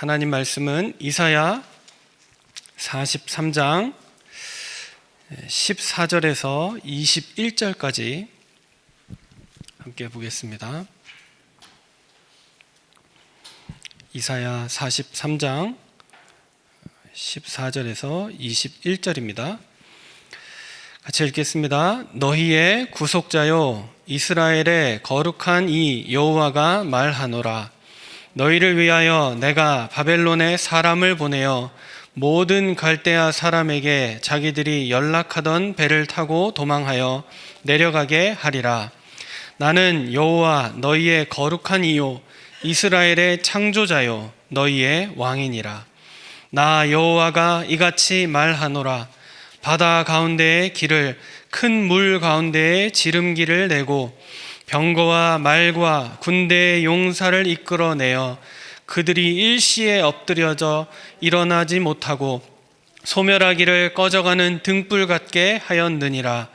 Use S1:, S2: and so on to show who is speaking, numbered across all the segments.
S1: 하나님 말씀은 이사야 43장 14절에서 21절까지 함께 보겠습니다. 이사야 43장 14절에서 21절입니다. 같이 읽겠습니다. 너희의 구속자요 이스라엘의 거룩한 이 여호와가 말하노라 너희를 위하여 내가 바벨론에 사람을 보내어 모든 갈대아 사람에게 자기들이 연락하던 배를 타고 도망하여 내려가게 하리라. 나는 여호와 너희의 거룩한 이요 이스라엘의 창조자요 너희의 왕이니라. 나 여호와가 이같이 말하노라. 바다 가운데의 길을 큰 물 가운데에 지름길을 내고 병거와 말과 군대의 용사를 이끌어내어 그들이 일시에 엎드려져 일어나지 못하고 소멸하기를 꺼져가는 등불 같게 하였느니라.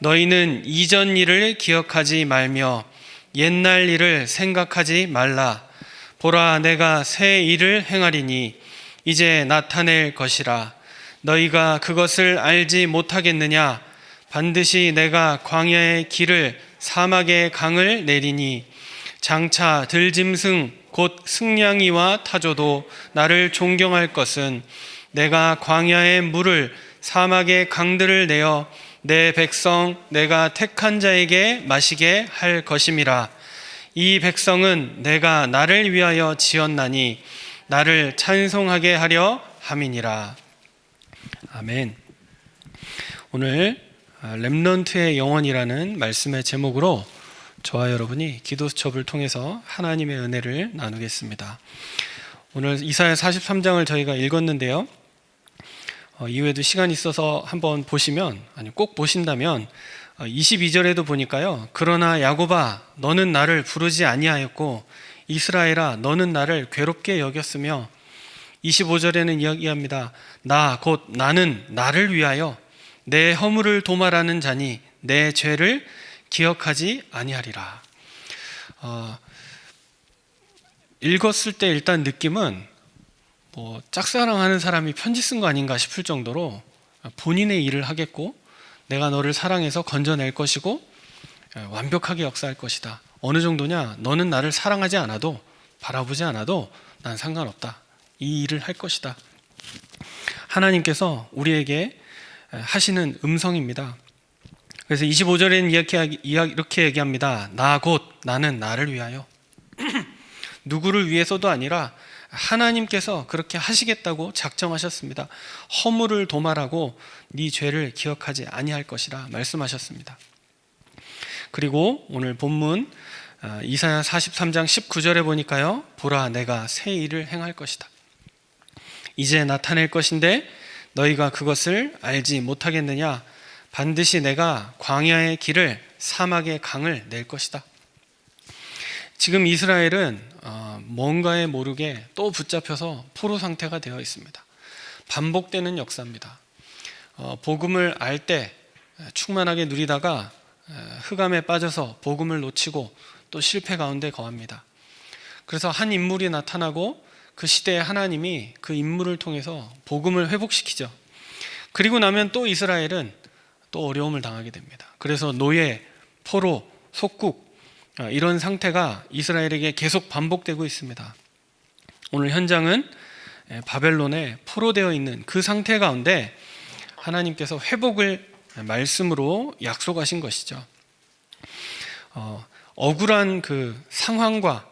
S1: 너희는 이전 일을 기억하지 말며 옛날 일을 생각하지 말라. 보라 내가 새 일을 행하리니 이제 나타낼 것이라. 너희가 그것을 알지 못하겠느냐? 반드시 내가 광야의 길을 사막의 강을 내리니 장차 들짐승 곧 승냥이와 타조도 나를 존경할 것은 내가 광야의 물을 사막의 강들을 내어 내 백성 내가 택한 자에게 마시게 할 것임이라. 이 백성은 내가 나를 위하여 지었나니 나를 찬송하게 하려 함이니라. 아멘. 오늘 렘넌트의 영원이라는 말씀의 제목으로 저와 여러분이 기도 수첩을 통해서 하나님의 은혜를 나누겠습니다. 오늘 이사야 43장을 저희가 읽었는데요. 어, 이후에도 시간 있어서 한번 보시면 아니 꼭 보신다면 어, 22절에도 보니까요. 그러나 야곱아 너는 나를 부르지 아니하였고 이스라엘아 너는 나를 괴롭게 여겼으며 25절에는 이야기합니다. 나 곧 나는 나를 위하여 내 허물을 도말하는 자니 내 죄를 기억하지 아니하리라. 어, 읽었을 때 일단 느낌은 뭐 짝사랑하는 사람이 편지 쓴 거 아닌가 싶을 정도로 본인의 일을 하겠고 내가 너를 사랑해서 건져낼 것이고 완벽하게 역사할 것이다. 어느 정도냐? 너는 나를 사랑하지 않아도 바라보지 않아도 난 상관없다. 이 일을 할 것이다. 하나님께서 우리에게 하시는 음성입니다. 그래서 25절에는 이렇게, 이렇게 얘기합니다. 나 곧 나는 나를 위하여 누구를 위해서도 아니라 하나님께서 그렇게 하시겠다고 작정하셨습니다. 허물을 도말하고 네 죄를 기억하지 아니할 것이라 말씀하셨습니다. 그리고 오늘 본문 아, 이사야 43장 19절에 보니까요. 보라 내가 새 일을 행할 것이다. 이제 나타낼 것인데 너희가 그것을 알지 못하겠느냐? 반드시 내가 광야의 길을 사막의 강을 낼 것이다. 지금 이스라엘은 어, 뭔가에 모르게 또 붙잡혀서 포로 상태가 되어 있습니다. 반복되는 역사입니다. 어, 복음을 알 때 충만하게 누리다가 흑암에 빠져서 복음을 놓치고 또 실패 가운데 거합니다. 그래서 한 인물이 나타나고 그 시대에 하나님이 그 인물을 통해서 복음을 회복시키죠. 그리고 나면 또 이스라엘은 또 어려움을 당하게 됩니다. 그래서 노예, 포로, 속국 아, 이런 상태가 이스라엘에게 계속 반복되고 있습니다. 오늘 현장은 바벨론에 포로되어 있는 그 상태 가운데 하나님께서 회복을 말씀으로 약속하신 것이죠. 어, 억울한 그 상황과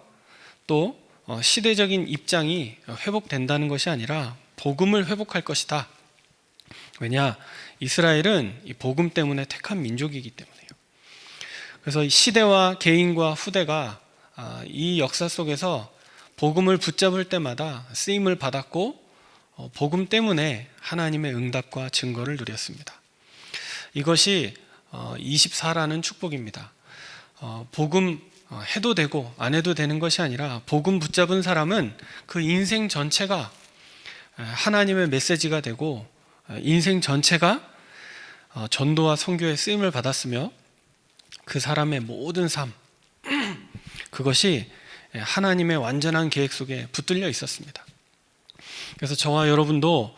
S1: 또 어, 시대적인 입장이 회복된다는 것이 아니라 복음을 회복할 것이다. 왜냐? 이스라엘은 이 복음 때문에 택한 민족이기 때문에요. 그래서 시대와 개인과 후대가 아, 이 역사 속에서 복음을 붙잡을 때마다 쓰임을 받았고 어, 복음 때문에 하나님의 응답과 증거를 누렸습니다. 이것이 24라는 어, 축복입니다. 복음 어, 해도 되고 안 해도 되는 것이 아니라 복음 붙잡은 사람은 그 인생 전체가 하나님의 메시지가 되고 인생 전체가 어, 전도와 선교의 쓰임을 받았으며 그 사람의 모든 삶 그것이 하나님의 완전한 계획 속에 붙들려 있었습니다. 그래서 저와 여러분도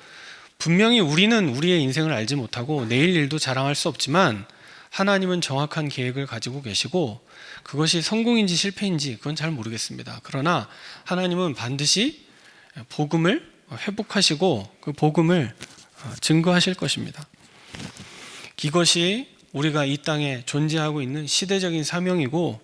S1: 분명히 우리는 우리의 인생을 알지 못하고 내일 일도 자랑할 수 없지만 하나님은 정확한 계획을 가지고 계시고 그것이 성공인지 실패인지 그건 잘 모르겠습니다. 그러나 하나님은 반드시 복음을 회복하시고 그 복음을 증거하실 것입니다. 이것이 우리가 이 땅에 존재하고 있는 시대적인 사명이고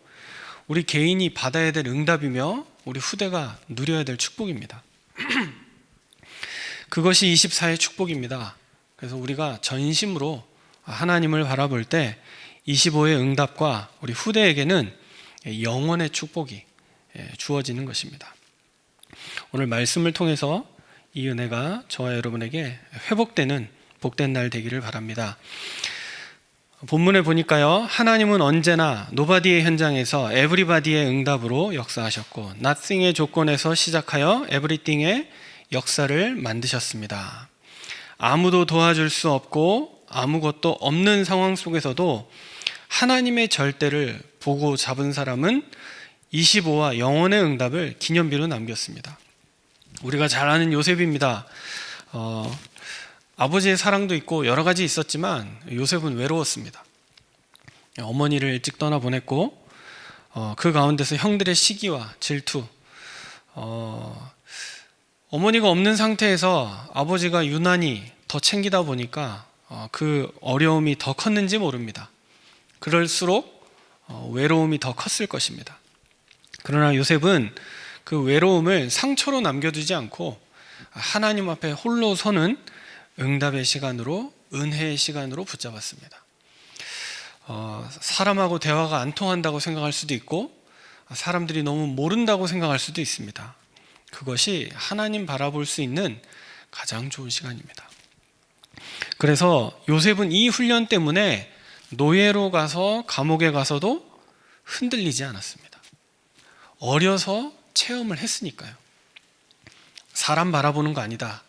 S1: 우리 개인이 받아야 될 응답이며 우리 후대가 누려야 될 축복입니다. 그것이 24의 축복입니다. 그래서 우리가 전심으로 하나님을 바라볼 때 25의 응답과 우리 후대에게는 영원의 축복이 주어지는 것입니다. 오늘 말씀을 통해서 이 은혜가 저와 여러분에게 회복되는 복된 날 되기를 바랍니다. 본문에 보니까요. 하나님은 언제나 노바디의 현장에서 에브리바디의 응답으로 역사하셨고 nothing의 조건에서 시작하여 에브리띵의 역사를 만드셨습니다. 아무도 도와줄 수 없고 아무것도 없는 상황 속에서도 하나님의 절대를 보고 잡은 사람은 25와 영원의 응답을 기념비로 남겼습니다. 우리가 잘 아는 요셉입니다. 어, 아버지의 사랑도 있고 여러 가지 있었지만 요셉은 외로웠습니다. 어머니를 일찍 떠나 보냈고 어, 그 가운데서 형들의 시기와 질투, 어, 어머니가 없는 상태에서 아버지가 유난히 더 챙기다 보니까 어, 그 어려움이 더 컸는지 모릅니다. 그럴수록 어, 외로움이 더 컸을 것입니다. 그러나 요셉은 그 외로움을 상처로 남겨두지 않고 하나님 앞에 홀로 서는 응답의 시간으로 은혜의 시간으로 붙잡았습니다. 어, 사람하고 대화가 안 통한다고 생각할 수도 있고 사람들이 너무 모른다고 생각할 수도 있습니다. 그것이 하나님 바라볼 수 있는 가장 좋은 시간입니다. 그래서 요셉은 이 훈련 때문에 노예로 가서 감옥에 가서도 흔들리지 않았습니다. 어려서 체험을 했으니까요. 사람 바라보는 거 아니다.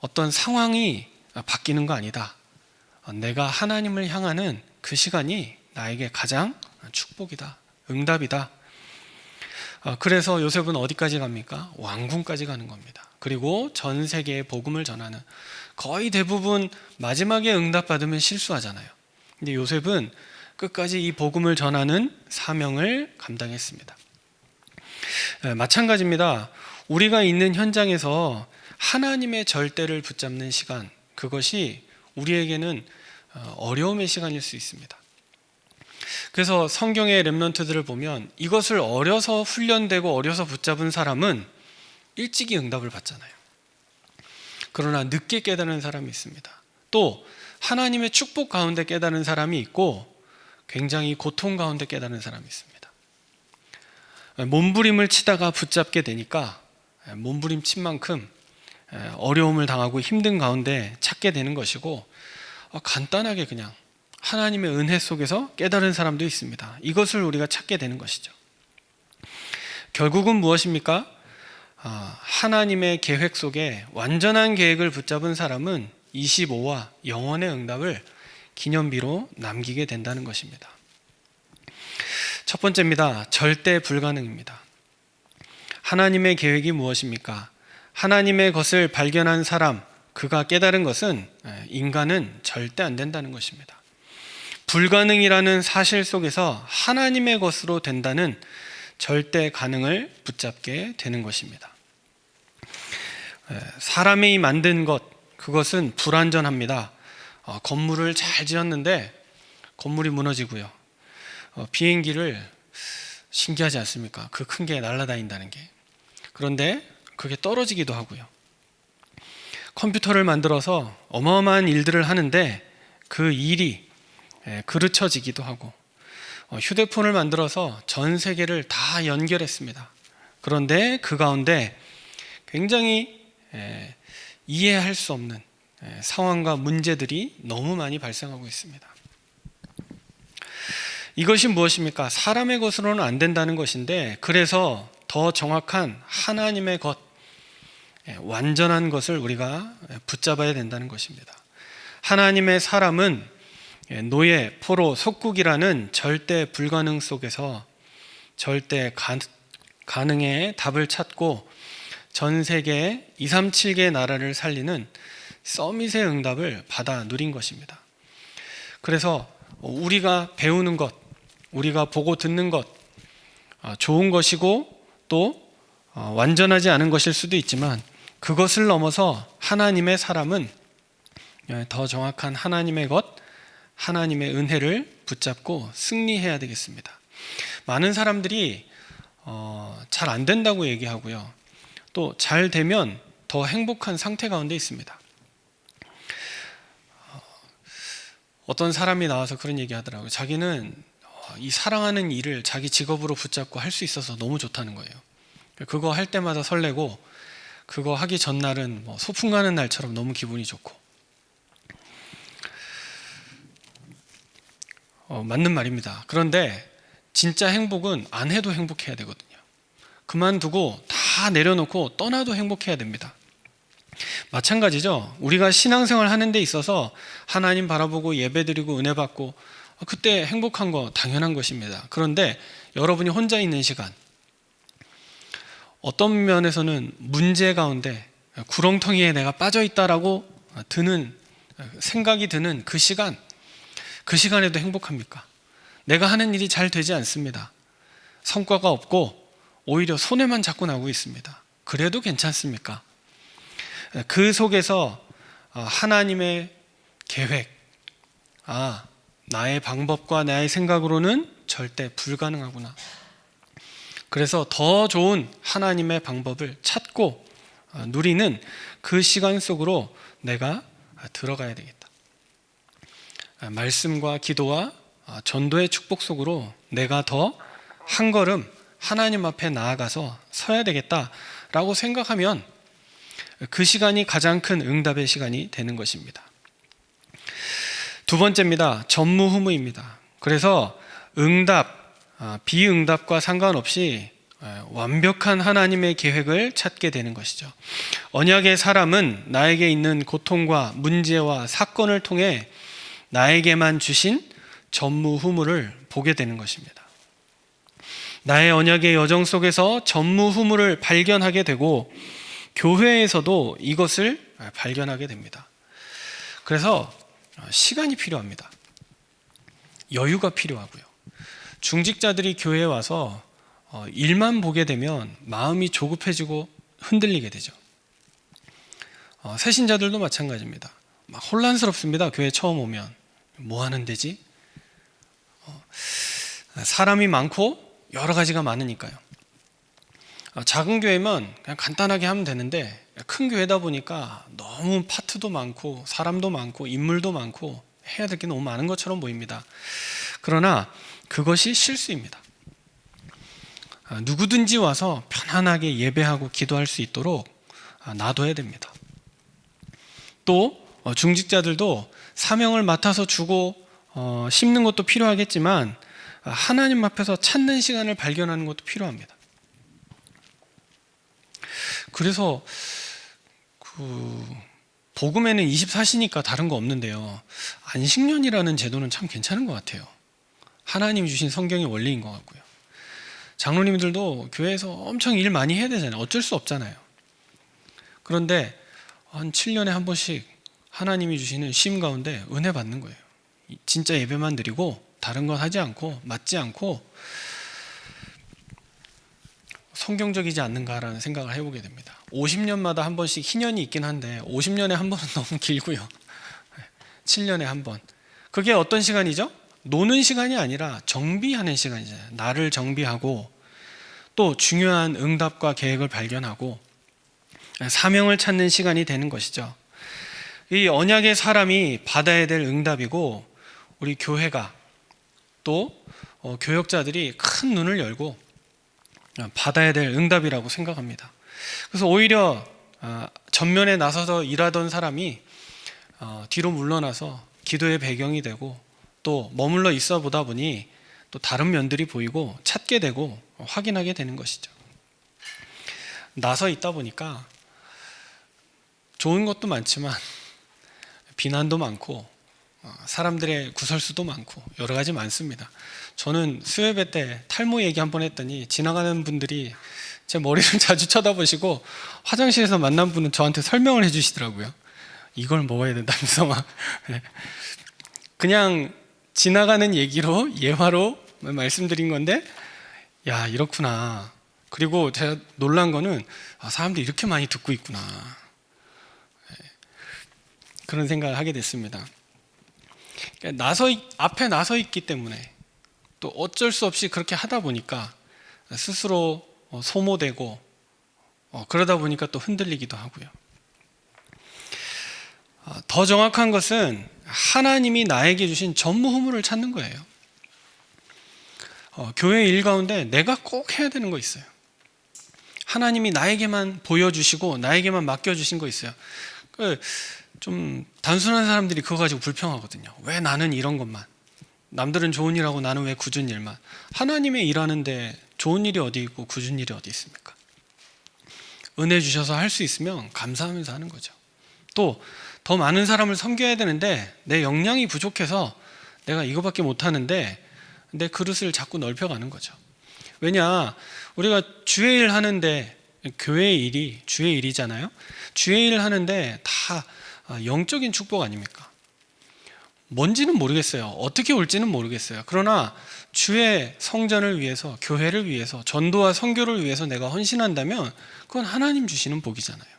S1: 어떤 상황이 바뀌는 거 아니다. 내가 하나님을 향하는 그 시간이 나에게 가장 축복이다. 응답이다. 어, 그래서 요셉은 어디까지 갑니까? 왕궁까지 가는 겁니다. 그리고 전 세계에 복음을 전하는 거의 대부분 마지막에 응답받으면 실수하잖아요. 근데 요셉은 끝까지 이 복음을 전하는 사명을 감당했습니다. 마찬가지입니다. 우리가 있는 현장에서 하나님의 절대를 붙잡는 시간, 그것이 우리에게는 어, 어려움의 시간일 수 있습니다. 그래서 성경의 랩런트들을 보면 이것을 어려서 훈련되고 어려서 붙잡은 사람은 일찍이 응답을 받잖아요. 그러나 늦게 깨달은 사람이 있습니다. 또 하나님의 축복 가운데 깨달은 사람이 있고 굉장히 고통 가운데 깨달은 사람이 있습니다. 몸부림을 치다가 붙잡게 되니까 몸부림 친 만큼 어려움을 당하고 힘든 가운데 찾게 되는 것이고 어, 간단하게 그냥 하나님의 은혜 속에서 깨달은 사람도 있습니다. 이것을 우리가 찾게 되는 것이죠. 결국은 무엇입니까? 아, 하나님의 계획 속에 완전한 계획을 붙잡은 사람은 25와 영원의 응답을 기념비로 남기게 된다는 것입니다. 첫 번째입니다. 절대 불가능입니다. 하나님의 계획이 무엇입니까? 하나님의 것을 발견한 사람, 그가 깨달은 것은 인간은 절대 안 된다는 것입니다. 불가능이라는 사실 속에서 하나님의 것으로 된다는 절대 가능을 붙잡게 되는 것입니다. 사람이 만든 것, 그것은 불완전합니다. 어, 건물을 잘 지었는데 건물이 무너지고요. 어, 비행기를 신기하지 않습니까? 그 큰 게 날아다닌다는 게. 그런데 그게 떨어지기도 하고요. 컴퓨터를 만들어서 어마어마한 일들을 하는데 그 일이 예, 그르쳐지기도 하고 어, 휴대폰을 만들어서 전 세계를 다 연결했습니다. 그런데 그 가운데 굉장히 예, 이해할 수 없는 예, 상황과 문제들이 너무 많이 발생하고 있습니다. 이것이 무엇입니까? 사람의 것으로는 안 된다는 것인데 그래서 더 정확한 하나님의 것, 완전한 것을 우리가 붙잡아야 된다는 것입니다. 하나님의 사람은 예, 노예, 포로, 속국이라는 절대 불가능 속에서 절대 가 능의 답을 찾고 전 세계 2, 3, 7개 나라를 살리는 서밋의 응답을 받아 누린 것입니다. 그래서 우리가 배우는 것, 우리가 보고 듣는 것, 아, 좋은 것이고 또 어, 완전하지 않은 것일 수도 있지만 그것을 넘어서 하나님의 사람은 예, 더 정확한 하나님의 것, 하나님의 은혜를 붙잡고 승리해야 되겠습니다. 많은 사람들이 어, 잘안 된다고 얘기하고요. 또 잘 되면 더 행복한 상태 가운데 있습니다. 어, 어떤 사람이 나와서 그런 얘기 하더라고요. 자기는 어, 이 사랑하는 일을 자기 직업으로 붙잡고 할 수 있어서 너무 좋다는 거예요. 그거 할 때마다 설레고 그거 하기 전날은 뭐 소풍 가는 날처럼 너무 기분이 좋고 어, 맞는 말입니다. 그런데 진짜 행복은 안 해도 행복해야 되거든요. 그만두고 다 내려놓고 떠나도 행복해야 됩니다. 마찬가지죠. 우리가 신앙생활 하는 데 있어서 하나님 바라보고 예배드리고 은혜 받고 어, 그때 행복한 거 당연한 것입니다. 그런데 여러분이 혼자 있는 시간 어떤 면에서는 문제 가운데 구렁텅이에 내가 빠져 있다라고 드는 생각이 드는 그 시간 그 시간에도 행복합니까? 내가 하는 일이 잘 되지 않습니다. 성과가 없고 오히려 손해만 자꾸 나고 있습니다. 그래도 괜찮습니까? 그 속에서 하나님의 계획, 아, 나의 방법과 나의 생각으로는 절대 불가능하구나. 그래서 더 좋은 하나님의 방법을 찾고 누리는 그 시간 속으로 내가 들어가야 되겠다. 말씀과 기도와 전도의 축복 속으로 내가 더 한 걸음 하나님 앞에 나아가서 서야 되겠다라고 생각하면 그 시간이 가장 큰 응답의 시간이 되는 것입니다. 두 번째입니다. 전무후무입니다. 그래서 응답, 비응답과 상관없이 완벽한 하나님의 계획을 찾게 되는 것이죠. 언약의 사람은 나에게 있는 고통과 문제와 사건을 통해 나에게만 주신 전무후무를 보게 되는 것입니다. 나의 언약의 여정 속에서 전무후무를 발견하게 되고 교회에서도 이것을 발견하게 됩니다. 그래서 시간이 필요합니다. 여유가 필요하고요. 중직자들이 교회에 와서 어, 일만 보게 되면 마음이 조급해지고 흔들리게 되죠. 어, 새신자들도 마찬가지입니다. 막 혼란스럽습니다. 교회 처음 오면. 뭐 하는 데지? 어, 사람이 많고 여러 가지가 많으니까요. 어, 작은 교회면 그냥 간단하게 하면 되는데 큰 교회다 보니까 너무 파트도 많고 사람도 많고 인물도 많고 해야 될 게 너무 많은 것처럼 보입니다. 그러나 그것이 실수입니다. 아, 누구든지 와서 편안하게 예배하고 기도할 수 있도록 아, 놔둬야 됩니다. 또 어, 중직자들도 사명을 맡아서 주고 어, 심는 것도 필요하겠지만 하나님 앞에서 찾는 시간을 발견하는 것도 필요합니다. 그래서 그 복음에는 24시니까 다른 거 없는데요. 안식년이라는 제도는 참 괜찮은 것 같아요. 하나님이 주신 성경의 원리인 것 같고요. 장로님들도 교회에서 엄청 일 많이 해야 되잖아요. 어쩔 수 없잖아요. 그런데 한 7년에 한 번씩 하나님이 주시는 쉼 가운데 은혜 받는 거예요. 진짜 예배만 드리고 다른 건 하지 않고 맞지 않고 성경적이지 않는가라는 생각을 해보게 됩니다. 50년마다 한 번씩 희년이 있긴 한데 50년에 한 번은 너무 길고요. 7년에 한 번. 그게 어떤 시간이죠? 노는 시간이 아니라 정비하는 시간이잖아요. 나를 정비하고 또 중요한 응답과 계획을 발견하고 사명을 찾는 시간이 되는 것이죠. 이 언약의 사람이 받아야 될 응답이고 우리 교회가 또 어, 교역자들이 큰 눈을 열고 받아야 될 응답이라고 생각합니다. 그래서 오히려 어, 전면에 나서서 일하던 사람이 어, 뒤로 물러나서 기도의 배경이 되고 또 머물러 있어 보다 보니 또 다른 면들이 보이고 찾게 되고 확인하게 되는 것이죠. 나서 있다 보니까 좋은 것도 많지만 비난도 많고 어, 사람들의 구설수도 많고 여러 가지 많습니다. 저는 수요예배 때 탈모 얘기 한 번 했더니 지나가는 분들이 제 머리를 자주 쳐다보시고 화장실에서 만난 분은 저한테 설명을 해주시더라고요. 이걸 먹어야 된다면서 막 네. 그냥 지나가는 얘기로 예화로 말씀드린 건데 야 이렇구나. 그리고 제가 놀란 거는 아, 사람들이 이렇게 많이 듣고 있구나. 네. 그런 생각을 하게 됐습니다. 그러니까 나서 있- 앞에 나서 있기 때문에 또 어쩔 수 없이 그렇게 하다 보니까 스스로 어, 소모되고 어, 그러다 보니까 또 흔들리기도 하고요. 어, 더 정확한 것은 하나님이 나에게 주신 전무후무를 찾는 거예요. 어, 교회 일 가운데 내가 꼭 해야 되는 거 있어요. 하나님이 나에게만 보여주시고 나에게만 맡겨주신 거 있어요. 그좀 단순한 사람들이 그거 가지고 불평하거든요. 왜 나는 이런 것만? 남들은 좋은 일하고 나는 왜 굳은 일만? 하나님의 일하는데 좋은 일이 어디 있고 굳은 일이 어디 있습니까? 은혜 주셔서 할 수 있으면 감사하면서 하는 거죠. 또 더 많은 사람을 섬겨야 되는데 내 역량이 부족해서 내가 이거밖에 못 하는데 내 그릇을 자꾸 넓혀가는 거죠. 왜냐 우리가 주의 일 하는데 교회 일이 주의 일이잖아요. 주의 일 하는데 다 아, 영적인 축복 아닙니까? 뭔지는 모르겠어요. 어떻게 올지는 모르겠어요. 그러나 주의 성전을 위해서, 교회를 위해서, 전도와 선교를 위해서 내가 헌신한다면 그건 하나님 주시는 복이잖아요.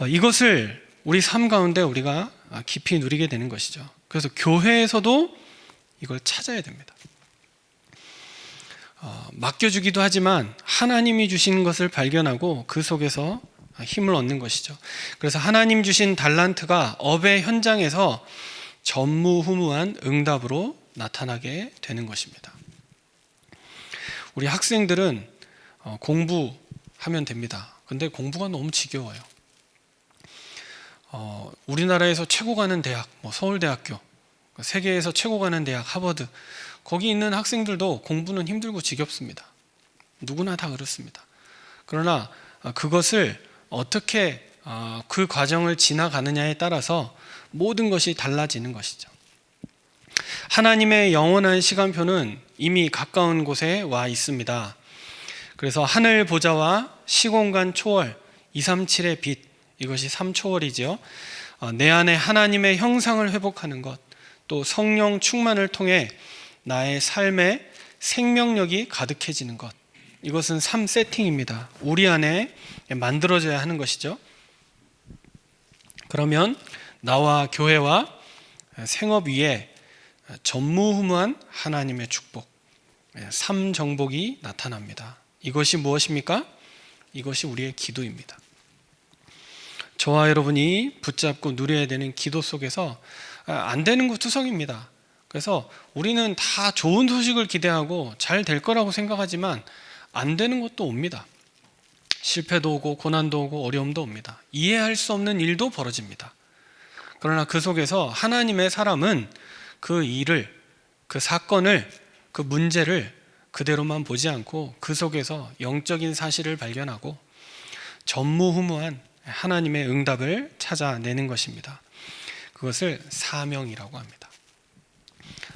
S1: 어, 이것을 우리 삶 가운데 우리가 깊이 누리게 되는 것이죠. 그래서 교회에서도 이걸 찾아야 됩니다. 어, 맡겨주기도 하지만 하나님이 주신 것을 발견하고 그 속에서 힘을 얻는 것이죠. 그래서 하나님 주신 달란트가 업의 현장에서 전무후무한 응답으로 나타나게 되는 것입니다. 우리 학생들은 어, 공부하면 됩니다. 근데 공부가 너무 지겨워요. 어, 우리나라에서 최고 가는 대학, 뭐 서울대학교, 세계에서 최고 가는 대학 하버드, 거기 있는 학생들도 공부는 힘들고 지겹습니다. 누구나 다 그렇습니다. 그러나 어, 그것을 어떻게 어, 그 과정을 지나가느냐에 따라서 모든 것이 달라지는 것이죠. 하나님의 영원한 시간표는 이미 가까운 곳에 와 있습니다. 그래서 하늘 보좌와 시공간 초월 237의 빛 이것이 3초월이지요. 어, 내 안에 하나님의 형상을 회복하는 것, 또 성령 충만을 통해 나의 삶에 생명력이 가득해지는 것. 이것은 3세팅입니다. 우리 안에 만들어져야 하는 것이죠. 그러면 나와 교회와 생업 위에 전무후무한 하나님의 축복, 삼정복이 나타납니다. 이것이 무엇입니까? 이것이 우리의 기도입니다. 저와 여러분이 붙잡고 누려야 되는 기도 속에서 안 되는 것 투성입니다. 그래서 우리는 다 좋은 소식을 기대하고 잘 될 거라고 생각하지만 안 되는 것도 옵니다. 실패도 오고 고난도 오고 어려움도 옵니다. 이해할 수 없는 일도 벌어집니다. 그러나 그 속에서 하나님의 사람은 그 일을, 그 사건을, 그 문제를 그대로만 보지 않고 그 속에서 영적인 사실을 발견하고 전무후무한 하나님의 응답을 찾아내는 것입니다. 그것을 사명이라고 합니다.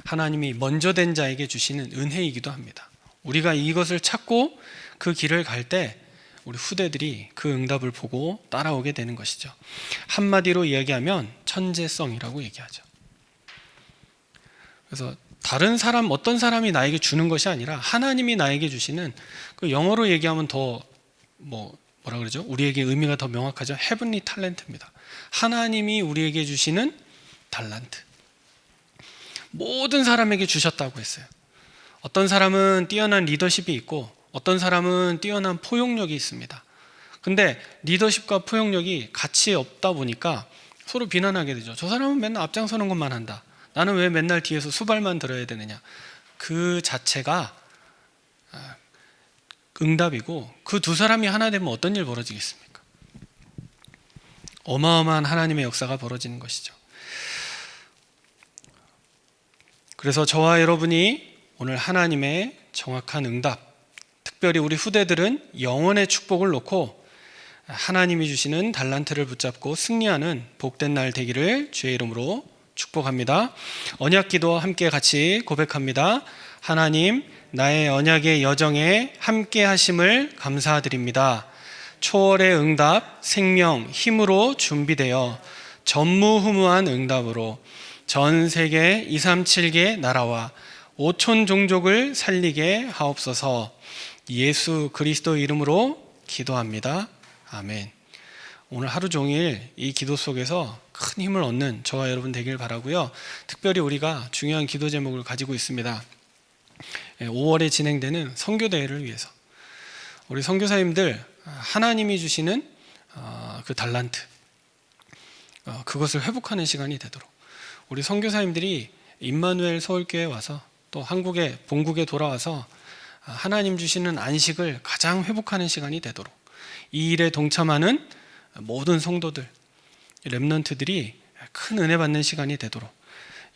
S1: 하나님이 먼저 된 자에게 주시는 은혜이기도 합니다. 우리가 이것을 찾고 그 길을 갈 때 우리 후대들이 그 응답을 보고 따라오게 되는 것이죠. 한마디로 이야기하면 천재성이라고 얘기하죠. 그래서 다른 사람 어떤 사람이 나에게 주는 것이 아니라 하나님이 나에게 주시는 그 영어로 얘기하면 더 뭐 뭐라 그러죠? 우리에게 의미가 더 명확하죠. 헤븐리 탤런트입니다. 하나님이 우리에게 주시는 달란트. 모든 사람에게 주셨다고 했어요. 어떤 사람은 뛰어난 리더십이 있고 어떤 사람은 뛰어난 포용력이 있습니다. 근데 리더십과 포용력이 같이 없다 보니까 서로 비난하게 되죠. 저 사람은 맨날 앞장서는 것만 한다. 나는 왜 맨날 뒤에서 수발만 들어야 되느냐. 그 자체가 응답이고 그 두 사람이 하나 되면 어떤 일 벌어지겠습니까? 어마어마한 하나님의 역사가 벌어지는 것이죠. 그래서 저와 여러분이 오늘 하나님의 정확한 응답, 특별히 우리 후대들은 영원의 축복을 놓고 하나님이 주시는 달란트를 붙잡고 승리하는 복된 날 되기를 주의 이름으로 축복합니다. 언약 기도 함께 같이 고백합니다. 하나님, 나의 언약의 여정에 함께 하심을 감사드립니다. 초월의 응답, 생명, 힘으로 준비되어 전무후무한 응답으로 전 세계 237개 나라와 5천 종족을 살리게 하옵소서 예수 그리스도 이름으로 기도합니다. 아멘. 오늘 하루 종일 이 기도 속에서 큰 힘을 얻는 저와 여러분 되길 바라고요. 특별히 우리가 중요한 기도 제목을 가지고 있습니다. 5월에 진행되는 선교 대회를 위해서 우리 선교사님들 하나님이 주시는 어, 그 달란트 어, 그것을 회복하는 시간이 되도록 우리 선교사님들이 임마누엘 서울교회 와서 또 한국의 본국에 돌아와서 하나님 주시는 안식을 가장 회복하는 시간이 되도록 이 일에 동참하는 모든 성도들 렘넌트들이 큰 은혜 받는 시간이 되도록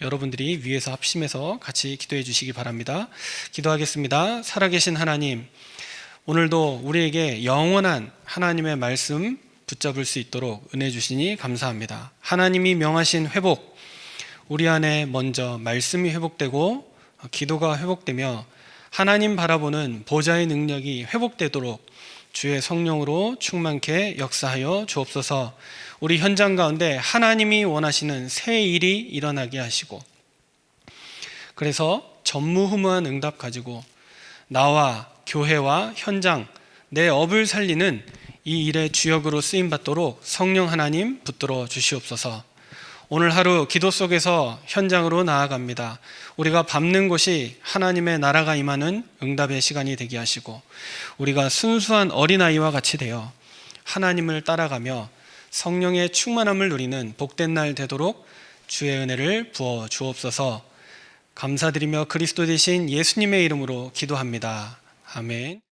S1: 여러분들이 위에서 합심해서 같이 기도해 주시기 바랍니다. 기도하겠습니다. 살아계신 하나님, 오늘도 우리에게 영원한 하나님의 말씀 붙잡을 수 있도록 은혜 주시니 감사합니다. 하나님이 명하신 회복, 우리 안에 먼저 말씀이 회복되고 기도가 회복되며 하나님 바라보는 보좌의 능력이 회복되도록 주의 성령으로 충만케 역사하여 주옵소서. 우리 현장 가운데 하나님이 원하시는 새 일이 일어나게 하시고 그래서 전무후무한 응답 가지고 나와 교회와 현장 내 업을 살리는 이 일의 주역으로 쓰임 받도록 성령 하나님 붙들어 주시옵소서. 오늘 하루 기도 속에서 현장으로 나아갑니다. 우리가 밟는 곳이 하나님의 나라가 임하는 응답의 시간이 되게 하시고 우리가 순수한 어린아이와 같이 되어 하나님을 따라가며 성령의 충만함을 누리는 복된 날 되도록 주의 은혜를 부어 주옵소서 감사드리며 그리스도 대신 예수님의 이름으로 기도합니다. 아멘.